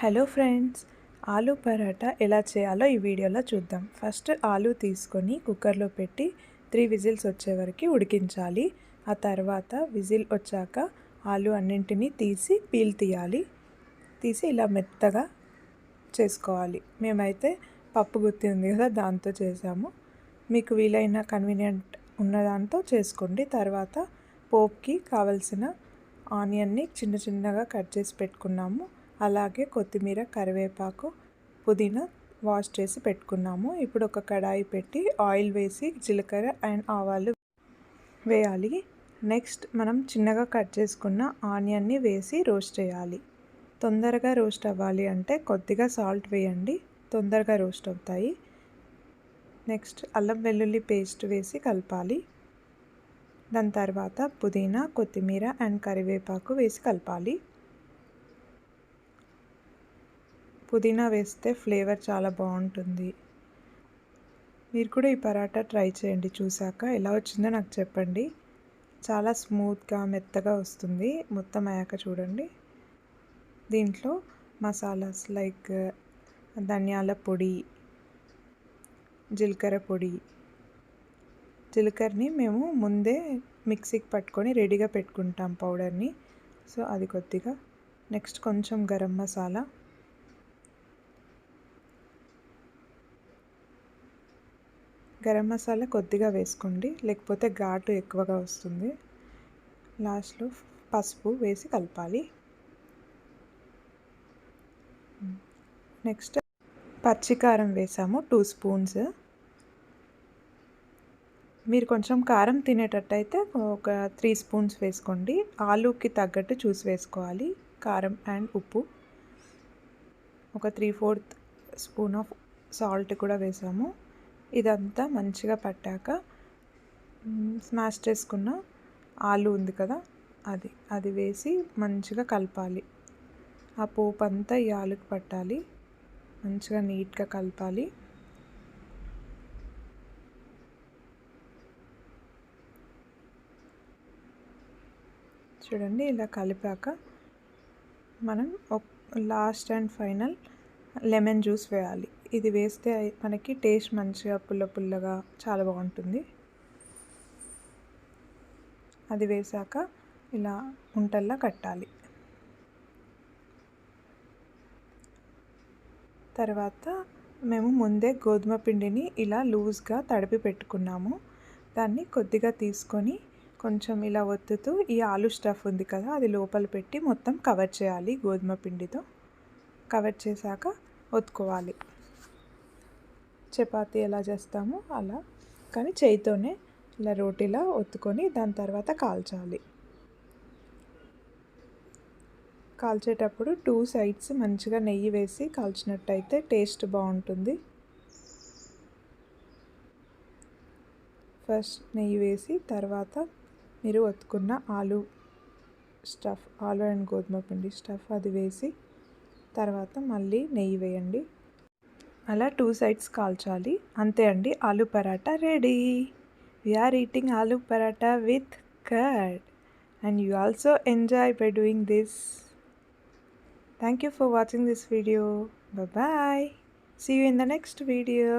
Hello friends aloo paratha ఎలా చేయాలో ఈ వీడియోలో చూద్దాం. ఫస్ట్ ఆలూ తీసుకొని కుక్కర్లో పెట్టి త్రీ విజిల్స్ వచ్చే వరకు ఉడికించాలి. ఆ తర్వాత విజిల్ వచ్చాక ఆలూ అన్నింటినీ తీసి పీల్ తీయాలి. తీసి ఇలా మెత్తగా చేసుకోవాలి. మేమైతే పప్పు గుత్తి ఉంది కదా దాంతో చేసాము. మీకు వీలైన కన్వీనియంట్ ఉన్న దాంతో చేసుకోండి. తర్వాత పోప్కి కావలసిన ఆనియన్ని చిన్న చిన్నగా కట్ చేసి పెట్టుకున్నాము. అలాగే కొత్తిమీర కరివేపాకు పుదీనా వాష్ చేసి పెట్టుకున్నాము. ఇప్పుడు ఒక కడాయి పెట్టి ఆయిల్ వేసి జీలకర్ర అండ్ ఆవాలు వేయాలి. నెక్స్ట్ మనం చిన్నగా కట్ చేసుకున్న ఆనియన్ని వేసి రోస్ట్ చేయాలి. తొందరగా రోస్ట్ అవ్వాలి అంటే కొద్దిగా సాల్ట్ వేయండి. తొందరగా రోస్ట్ అవుతాయి. నెక్స్ట్ అల్లం వెల్లుల్లి పేస్ట్ వేసి కలపాలి. దాని తర్వాత పుదీనా కొత్తిమీర అండ్ కరివేపాకు వేసి కలపాలి. పుదీనా వేస్తే ఫ్లేవర్ చాలా బాగుంటుంది. మీరు కూడా ఈ పరాటా ట్రై చేయండి చూసాక ఎలా వచ్చిందో నాకు చెప్పండి. చాలా స్మూత్గా మెత్తగా వస్తుంది. మొత్తం అయ్యాక చూడండి. దీంట్లో మసాలాస్ లైక్ ధనియాల పొడి జీలకర్ర పొడి. జీలకర్రని మేము ముందే మిక్సీకి పట్టుకొని రెడీగా పెట్టుకుంటాం పౌడర్ని. సో అది కొద్దిగా. నెక్స్ట్ కొంచెం గరం మసాలా. గరం మసాలా కొద్దిగా వేసుకోండి. లేకపోతే ఘాటు ఎక్కువగా వస్తుంది. లాస్ట్లో పసుపు వేసి కలపాలి. నెక్స్ట్ పచ్చికారం వేసాము. Two spoons. మీరు కొంచెం కారం తినేటట్టయితే ఒక త్రీ స్పూన్స్ వేసుకోండి. ఆలూకి తగ్గట్టు చూసి వేసుకోవాలి. కారం అండ్ ఉప్పు. ఒక three fourth spoon of salt కూడా వేసాము. ఇదంతా మంచిగా పట్టాక స్మాష్ చేసుకున్న ఆలు ఉంది కదా అది అది వేసి మంచిగా కలపాలి. ఆ పోపు అంతా ఈ ఆలుకి పట్టాలి. మంచిగా నీట్గా కలపాలి. చూడండి ఇలా కలిపాక మనం last and final lemon juice వేయాలి. ఇది వేస్తే మనకి టేస్ట్ మంచిగా పుల్ల పుల్లగా చాలా బాగుంటుంది. అది వేసాక ఇలా ఉంటల్లా కట్టాలి. తర్వాత మేము ముందే గోధుమ పిండిని ఇలా లూజ్గా తడిపి పెట్టుకున్నాము. దాన్ని కొద్దిగా తీసుకొని కొంచెం ఇలా ఒత్తుతూ ఈ ఆలు స్టఫ్ ఉంది కదా అది లోపల పెట్టి మొత్తం కవర్ చేయాలి గోధుమ పిండితో. కవర్ చేశాక ఒత్తుకోవాలి. చపాతీ ఎలా చేస్తామో అలా. కానీ చేయితోనే ఇలా రోటీలా ఒత్తుకొని దాని తర్వాత కాల్చాలి. కాల్చేటప్పుడు టూ సైడ్స్ మంచిగా నెయ్యి వేసి కాల్చినట్టయితే టేస్ట్ బాగుంటుంది. ఫస్ట్ నెయ్యి వేసి తర్వాత మీరు ఒత్తుకున్న ఆలు స్టఫ్ ఆలు అండ్ గోధుమ పిండి స్టఫ్ అది వేసి తర్వాత మళ్ళీ నెయ్యి వేయండి. అలా టూ సైడ్స్ కాల్చాలి. అంతే అండి. Aloo paratha ready. We're eating aloo paratha with curd and you also enjoy by doing this thank you for watching this video bye see you in the next video